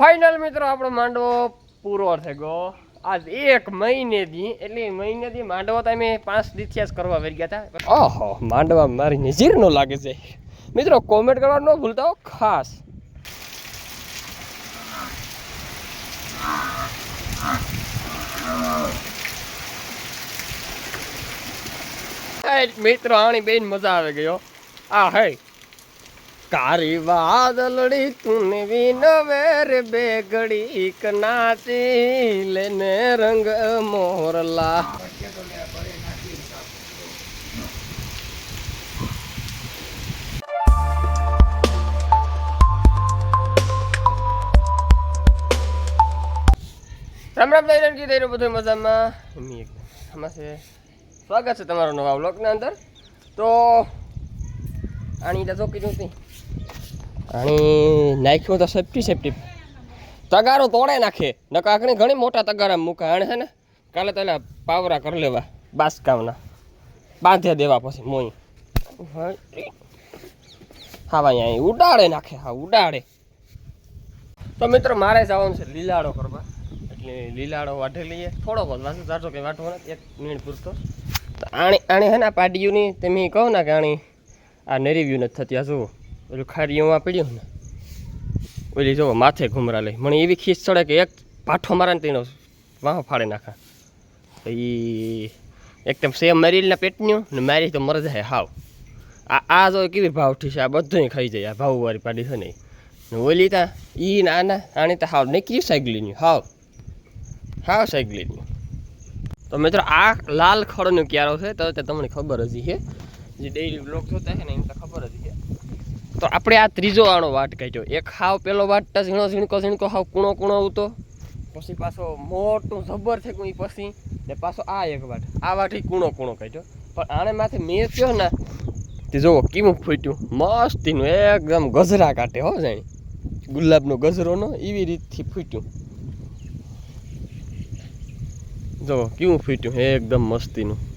Final મિત્રો આપણો માંડવો પૂરો થઈ ગયો આજ એક મહિનેથી એટલે મહિનેથી માંડવો તમે પાંચ દિવસ કરવા વરી ગયા હતા ઓહો માંડવા મારી નજીર નો લાગે છે. મિત્રો કોમેન્ટ કરવા ન ભૂલતા હો ખાસ. મિત્રો આની બેન મજા આવે ગયો. આ હે કારી વાદલડી તુને વિનવે રે બેગડી કનાચી લેને રંગ મોરલા. રામ રામ દઈ રણકી દઈ બધું મજામાં? સ્વાગત છે તમારો નવા વ્લોગના અંદર. તો આની તો ચોકી નહોતી આણી નાખ્યું તો સેફટી સેફટી તગારો તોડે નાખે. નકા આખણી ઘણી મોટા તગારા મૂકે. આણે છે ને, કાલે તો પાવરા કરી લેવા બાસકામના બાંધ્યા દેવા પછી મોઈ. હા ભાઈ અહીં ઉડાડે નાખે હા ઉડાડે. તો મિત્રો, મારે જવાનું છે લીલાડો કરવા. એટલે લીલાડો વાઢી લઈએ. થોડો બહુ વાંચો ચારસો કંઈ વાંચવો નથી એક મિનિટ પૂરતો. આણી આણી હે ને પાડીયુંની તમે કહો ને કે આણી આ નરીવ્યુ નથી થતી. આ જુઓ, ઓલું ખારીઓમાં પડ્યું ને. ઓલી જુઓ, માથે ઘુમરા લઈ. મને એવી ખીસ ચડે કે એક પાઠો મારે તેનો વાહ ફાડે નાખા. તો એકદમ સેમ મરીલના પેટન્યું ને મારી તો મર જાય હાવ. આ આ જો કેવી ભાવ ઠીસ છે, આ બધું ખાઈ જાય. આ ભાવવાળી પાડી છે નહીં ઓલી તા, ઈ ના ના આની તો હાવ નીકળ્યું સાયકલીની હાવ. હાવ સાયકલીની તો મિત્રો, આ લાલ ખડનો ક્યારો છે, તો તમને ખબર જ છે જે ડેઈલી બ્લોક જોતા છે ને એમ તો ખબર જ છે. તો આપણે આ ત્રીજો આણો વાટ કાઢ્યો. એક હાવ પેલો વાટતા ઝીણો ઝીણકો ઝીણકો હાવ કૂણો કૂણો આવતો. પછી પાછો મોટું જબર છે કોઈ પછી. ને પાછો આ એક વાટ. આ વાટ એ કૂણો કૂણો કાઢ્યો. પણ આણે માથે મેં થયો ને, તે જુઓ કેવું ફૂટ્યું? મસ્તીનું એકદમ ગજરા કાઢે હો જાણી. ગુલાબનો ગજરો નો, એવી રીતથી ફૂટ્યું. જો કેવું ફૂટ્યું એકદમ મસ્તીનું.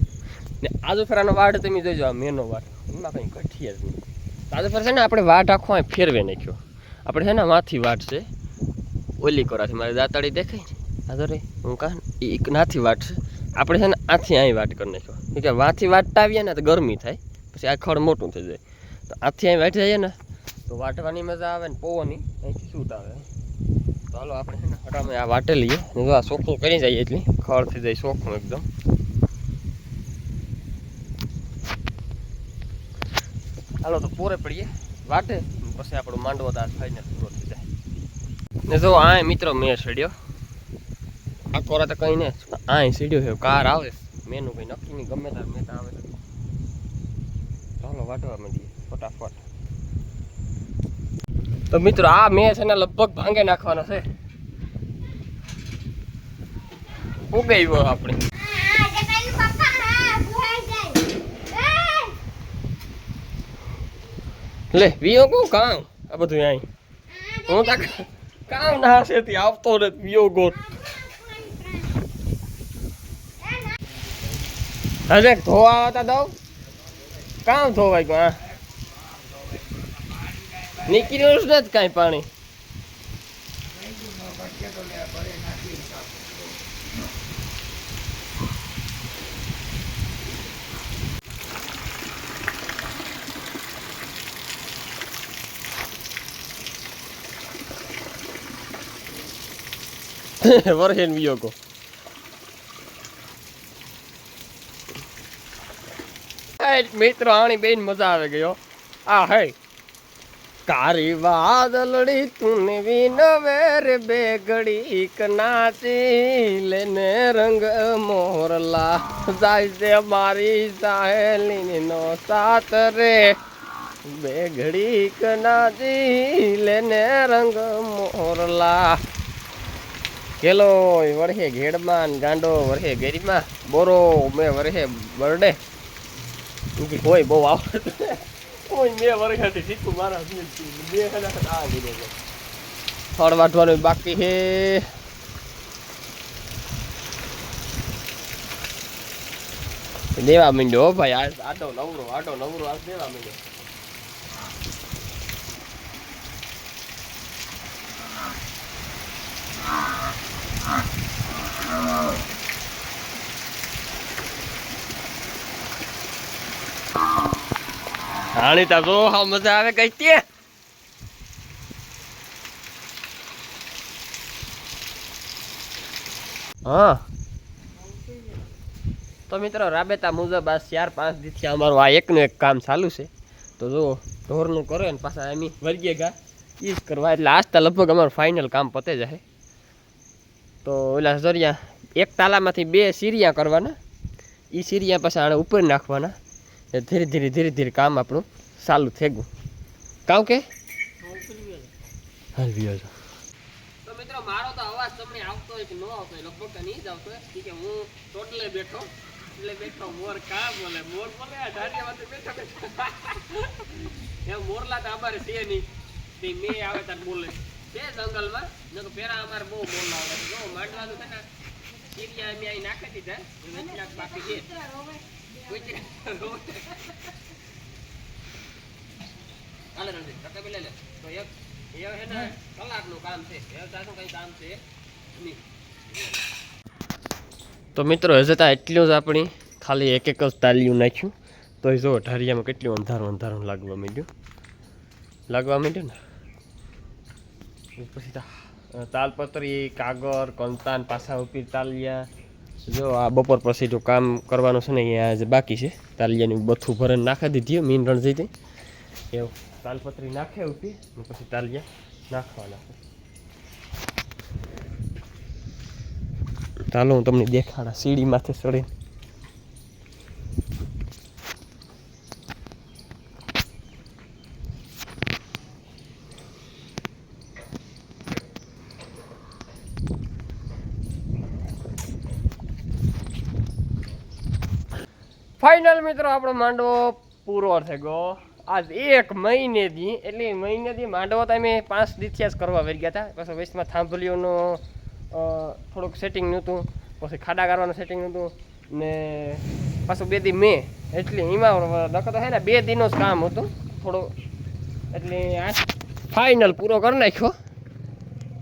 ને આજુ ફેરાનો વાડ તમે જોઈજો આ મેનો વાડ. એમાં કંઈ ઘટીએ જ નહીં. આજુ ફેર છે ને, આપણે વાડ આખો અહીં ફેરવે નાખ્યો. આપણે છે ને માથી વાટ છે, ઓલી કોરાથી. મારી દાતાડી દેખાય ને આ હું કાં એક નાથી વાટ છે. આપણે છે ને, આથી અહીં વાટ કરી નાખ્યો. કે વાથી વાટતા આવીએ ને, તો ગરમી થાય. પછી આ ખડ મોટું થઈ જાય. તો આથી અહીં વાટી જઈએ ને, તો વાટવાની મજા આવે ને પવનની અહીંથી સૂટ આવે ચાલો આપણે છે ને, હટામાં આ વાટે લઈએ. આ સોખું કરી જઈએ એટલી. ખડ થઈ જાય, સોખું એકદમ. હાલો તો પૂરે પડીએ. વાટે. પછી આપણો માંડવો દાળ ફાઈનલ પૂરો થઈ જાય. ને જો આ મિત્રો મેં સડ્યો. આ કોરા તો કઈ ને આ સીડ્યો છે. કાર આવે મેનું કંઈ નક્કી નહીં. ગમે તાર મેં આવે ચાલો વાટવા માંડીએ. ફટાફટ. તો મિત્રો, આ મેં છે ને લગભગ ભાંગે નાખવાનો છે. ઉગાવ્યો આપણે. લે વિયો કો કામ. આ બધું અહીં. હું તો કામ ના હશે થી આવતો રે વિયો ગો અરે ધોવા આવતા દઉં. કામ ધોવાય ગયો હા. નીકળ્યું જ નથી કાંઈ પાણી. વરહેન વિયો કો મિત્રો આણી બેન મજા આવે ગયો. આ હે. કારી વાદલડી તુને વિનવે રે બેગડી કનાચી, લેને રંગ મોરલા. જાય છે મારી સાહેલી નો સાથ રે. બેગડી કનાચી, લેને રંગ મોરલા. કેલો વરહે ઘેડમાં ગાંડો વરહે ગેરીમાં બોરો મેં વરહે બરડે. ઈ કોઈ બહુ આવડતું કોઈ મેં વરખાથી શીખું મારા બે કદાચ આ ફળ વાટવાનું બાકી છે. દેવા માંડ્યો હો ભાઈ આટો નવરો આટો નવરો આ દેવા માંડ્યો. હાણી તા હા મજા આવે કઈ તે હા. તો મિત્રો રાબેતા મુજબ આ ચાર પાંચ દિવસથી અમારું આ એકનું એક કામ ચાલુ છે. તો જો ઢોરનું કરો ને પાછા એમ વર્ગીએ ગા. એ જ કરવા. એટલે આજતા લગભગ અમારું ફાઇનલ કામ પતે જશે તો ઓલા સરિયા એક તાલામાંથી બે સીરિયા કરવાના. એ સીરિયા પાછા આણે ઉપર નાખવાના. ધીરે ધીરે ધીરે ધીરે કામ આપણું ચાલુ થઈ ગયું. કામ કે? હાલવી આવજો. તો મિત્રો, મારો તો અવાજ તમને આવતો હોય કે ન આવતો હોય, લગભગ નહીં જ આવતો ઠીક હું ટોટલે બેઠો. એટલે બેઠો મોર કા બોલે? મોર બોલે બેઠો મોરલા તો અમારે છે નહીં. તે મેં આવે તાર બોલે. છે જંગલમાં ન પેરા અમારે બહુ છે. જો માંડવાનું છે ને ચીરિયા અમે અહીં નાખી દીધા. બાકી છે. કૂતરા રોવે. હાલે રણજીત, રકાબી લઈ લે. તો એક એ છે ને કલાકનું કામ છે. એ તારું કંઈ કામ છે? નહીં તો મિત્રો હજે તો એટલું જ આપણી ખાલી એક એક જ તાલિયું નાખ્યું. તો જો ઢારિયામાં કેટલું અંધારું અંધારું લાગવા માંડ્યું. લાગવા માંડ્યું ને? પછી તાલપત્રી, કાગળ, કંતાન, પાછા ઉપી તાલિયા. જો આ બપોર પછી જો કામ કરવાનું છે ને, અહીંયા જે બાકી છે, તાલિયાની બથું ભરણ નાખી દીધી મીન રણજી હતી. એવું, તાલપત્રી નાખે ઉપી પછી તાલિયા નાખવાના. ચાલો, હું તમને દેખાડા સીડી માથે ચડીને ફાઇનલ મિત્રો, આપણો માંડવો પૂરો થઈ ગયો આજ એક મહિનેથી, એટલે મહિનેથી માંડવો તમે પાંચ દિવસથી જ કરવા વહી ગયા હતા પછી વેસ્ટમાં થાંભલીઓનો થોડુંક સેટિંગ નહોતું. પછી ખાડા કરવાનું સેટિંગ નહોતું. ને પાછું બે દી મેં, એટલે એમાં નકર તો હે ને, બે દિનો જ કામ હતું. થોડું, એટલે આ ફાઇનલ પૂરો કરી નાખ્યો.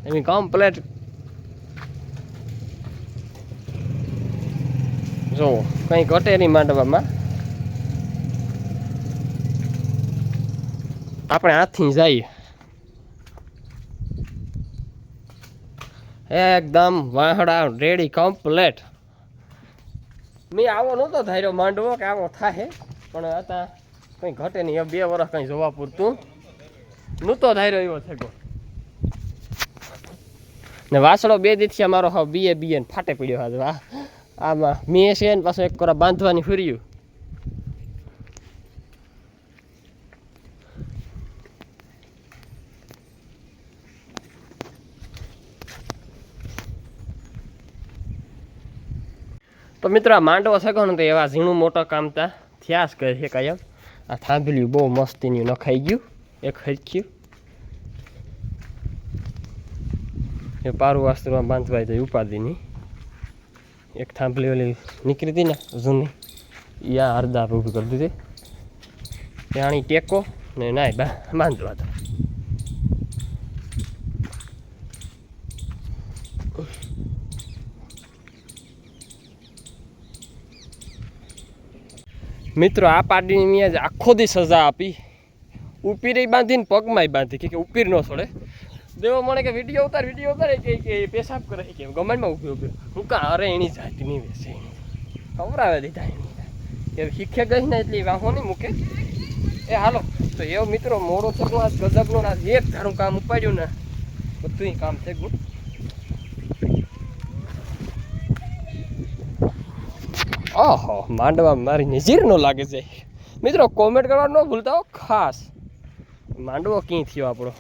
એમ કમ્પ્લેટ જો કંઈ ઘટે નહીં માંડવામાં. આપણે હાથથી જઈએ. એકદમ વાહડા, રેડી, કમ્પ્લેટ. મેં આવો નહોતો ધાર્યો માંડવો કે આવો થાય પણ હતા, કંઈ ઘટે નહીં. બે વર્ષ કંઈ જોવા પૂરતું નહોતો ધાર્યો એવો થયો ને વાસળો બે દીથી અમારો હવે બીએ બીએ ફાટે પડ્યો હા વાહ. આમાં મેં છે ને પાછું એક કોરા બાંધવાની ફર્યું તો મિત્રો આ માંડવો સગણ તો એવા ઝીણું મોટો કામ તા જ કહે છે કાયમ આ થાંભલ્યું બહુ મસ્તીનું નખાઈ ગયું એક હરખ્યું એ પારું વાસ્ત્રમાં બાંધવાય તો ઉપાધિની એક થાંભલી ઓલી નીકળી હતી ને જૂની એ આ અડધા ઊભી કરી દીધી ત્યાંની ટેકો ને નાય બા, બાંધવા દો મિત્રો, આ પાડીની મેં આખો દી સજા આપી. ઉપીરે બાંધીને પગમાંય બાંધી કે ઉપીર ન છોડે. દેવો મને કે વીડિયો ઉતાર વીડિયો ઉતારે કે કે પેશાબ કરે કે ગમનમાં ઊભી ઊભી. હું કા, અરે એની જાતી નહીં બેસે ખવડાવે દીધા એની. એ શીખે ગઈ ને એટલી વાહો નહીં મૂકે. એ હાલો, તો એવો મિત્રો મોડો થતો આ ગજબનો ના એક ધારું કામ ઉપાડ્યું ને. બધું કામ થઈ ગયું. ઓહો, માંડવા મારી નજીર નો લાગે છે. મિત્રો કોમેન્ટ કરવા ન ભૂલતા હો, ખાસ. માંડવો ક્યાં થયો આપણો?